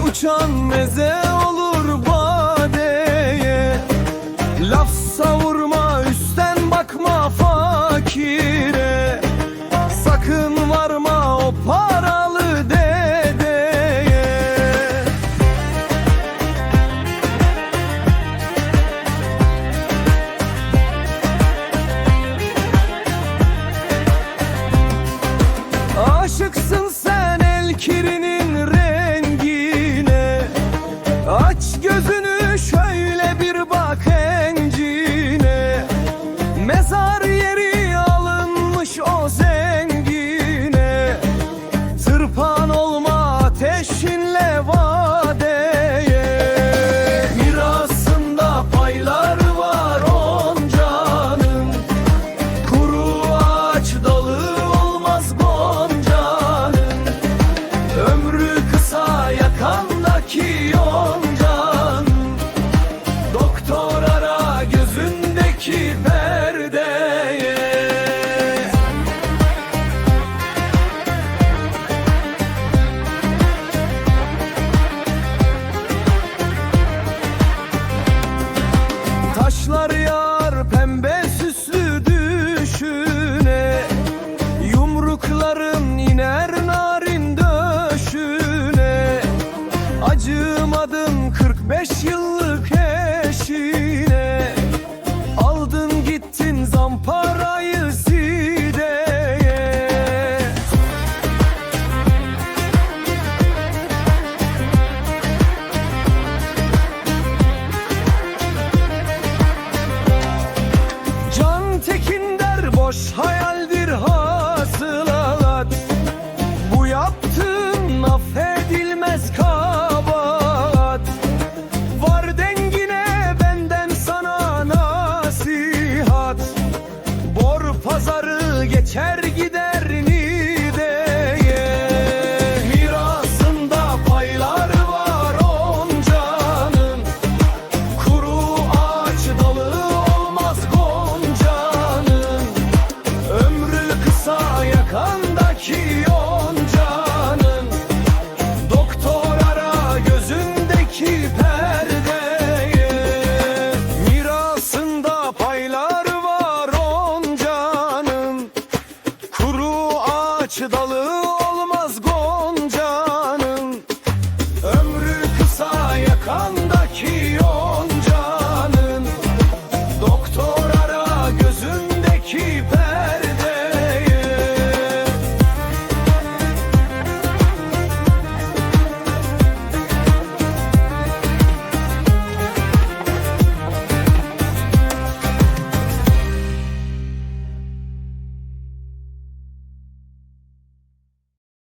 uçan meze olur badeye Laf savurma üstten bakma fakir. acımadım 45 yıl. Arkandaki yoncanın Doktor gözündeki perdeyi Mirasında paylar var oncanın. Kuru ağaç dalı